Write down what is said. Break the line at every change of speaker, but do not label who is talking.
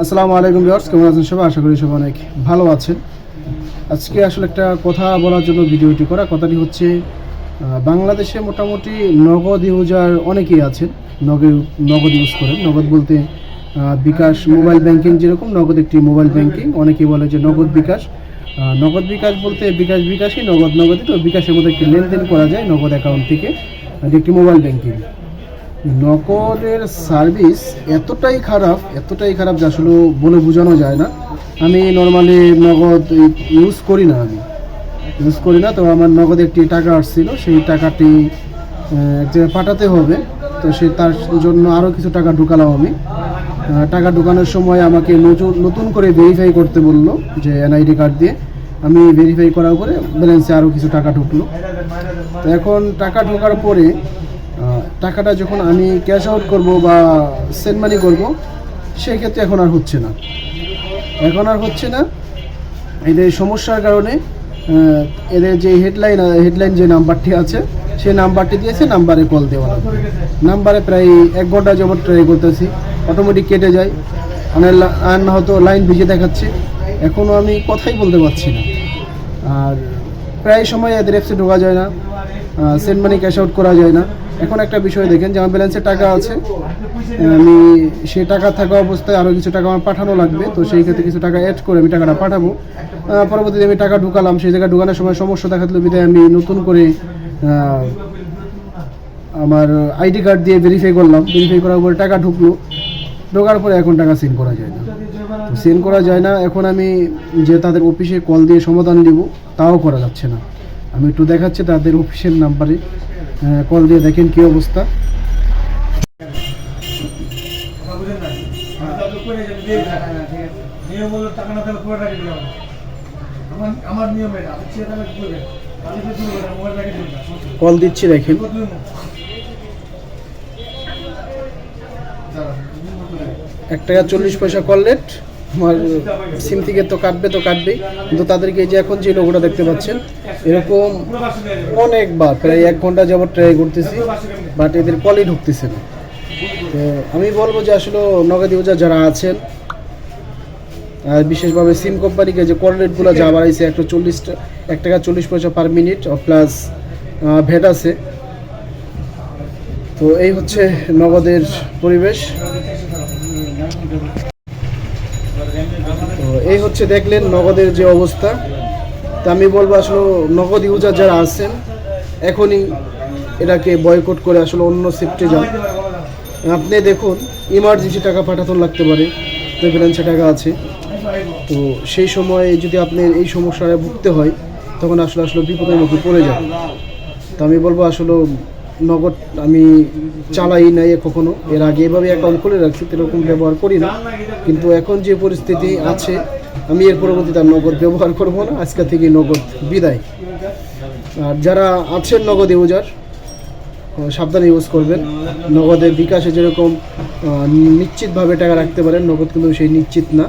আসসালামু আলাইকুম ভিউয়ার্স, কেমন আছেন সবাই? আশা করি সবাই অনেক ভালো আছেন। আজকে আসলে একটা কথা বলার জন্য ভিডিওটি করা। কথাটি হচ্ছে বাংলাদেশে মোটামুটি নগদ ইউজার অনেকেই আছেন। নগদ নগদ ইউজ করেন। নগদ বলতে বিকাশ মোবাইল ব্যাংকিং যেরকম, নগদ একটি মোবাইল ব্যাংকিং। অনেকেই বলে যে নগদ বিকাশ। নগদ বিকাশ বলতে বিকাশ বিকাশই, নগদ নগদই। তো বিকাশের মধ্যে একটি লেনদেন করা যায় নগদ অ্যাকাউন্ট থেকে একটি মোবাইল ব্যাংকিং। নকলের সার্ভিস এতটাই খারাপ এতটাই খারাপ যে আসলে বলে বোঝানো যায় না। আমি নর্মালি নগদ ইউজ করি না আমি। ইউজ করি না, তো আমার নগদ একটি টাকা আসছিল, সেই টাকাটি পাঠাতে হবে। তো সে তার জন্য আরও কিছু টাকা ঢুকালাম আমি। টাকা ঢুকানোর সময় আমাকে নতুন নতুন করে ভেরিফাই করতে বলল যে এনআইডি কার্ড দিয়ে। আমি ভেরিফাই করার পরে ব্যালেন্সে আরও কিছু টাকা ঢুকলো। তো এখন টাকা ঢোকার পরে টাকাটা যখন আমি ক্যাশ আউট করব বা সেন্ড মানি করব সেই ক্ষেত্রে এখন আর হচ্ছে না। এখন আর হচ্ছে না। এদের সমস্যার কারণে এদের যে হেডলাইন হেডলাইন যে নাম্বারটি আছে, সেই নাম্বারটি দিয়েছে নাম্বারে কল দেওয়া নাম্বারে প্রায় এক ঘণ্টা যাবত ট্রাই করতেছি। অটোমেটিক কেটে যায়। আর না হয়তো লাইন ভিজে দেখাচ্ছে। এখনও আমি কথাই বলতে পারছি না। আর প্রায় সময় এদের অ্যাপসে ঢোকা যায় না। সেন্ড মানি ক্যাশ আউট করা যায় না। এখন একটা বিষয় দেখেন যে আমার ব্যালেন্সে টাকা আছে। আমি সেই টাকা থাকা অবস্থায় আরও কিছু টাকা আমার পাঠানো লাগবে, তো সেই ক্ষেত্রে কিছু টাকা অ্যাড করে আমি টাকাটা পাঠাবো। পরবর্তীতে আমি টাকা ঢুকালাম, সেই জায়গায় ঢুকানোর সময় সমস্যা দেখাতলো বিধায় আমি নতুন করে আমার আইডি কার্ড দিয়ে ভেরিফাই করলাম। ভেরিফাই করার পরে টাকা ঢুকলো, ঢোকার পরে এখন টাকা সেন্ড করা যায় না। সেন্ড করা যায় না, এখন আমি যে তাদের অফিসে কল দিয়ে সমাধান দিব, তাও করা যাচ্ছে না। আমি একটু দেখাচ্ছি তাদের অফিসের নাম্বারে কল দিয়ে দেখেন কি অবস্থা। কল দিচ্ছি, দেখেন। এক টাকা চল্লিশ পয়সা কল রেট আমার সিম থেকে তো কাটবে, তো কাটবেই। কিন্তু তাদেরকে যে এখন যে লোগোটা দেখতে পাচ্ছেন এরকম। অনেকবার, প্রায় এক ঘণ্টা যাবত ট্রাই করতেছি? বাট এদের কলই ঢুকতেছে না তো আমি বলব যে আসলে নগদ ইউজার যারা আছেন, আর বিশেষভাবে সিম কোম্পানিকে যে কল রেটগুলো যা বাড়াইছে, একশো চল্লিশ এক টাকা চল্লিশ পয়সা পার মিনিট প্লাস ভ্যাট আছে তো এই হচ্ছে নগদের পরিবেশ তো এই হচ্ছে দেখলেন নগদের যে অবস্থা তা আমি বলব আসলে নগদ ইউজার যারা আছেন, এখনই এটাকে বয়কট করে আসলে অন্য শিফটে যান। আপনি দেখুন ইমার্জেন্সি টাকা পাঠাতে লাগতে পারে, তো টাকা আছে। তো সেই সময়ে যদি আপনার এই সমস্যায় ভুগতে হয়, তখন আসলে আসলে বিপদের মুখে পড়ে যান। তো আমি বলব আসলে নগদ আমি চালাই নাই কখনো। এর আগে এভাবে অ্যাকাউন্ট খুলে রাখছি তো এরকম ব্যবহার করি না। কিন্তু এখন যে পরিস্থিতি আছে আমি এর পরবর্তীতে আর নগদ ব্যবহার করব না। আজকে থেকে নগদ বিদায়। আর যারা আছেন নগদ ইউজার সাবধানে ইউজ করবেন। নগদের বিকাশে যেরকম নিশ্চিতভাবে টাকা রাখতে পারেন, নগদ কিন্তু সেই নিশ্চিত না।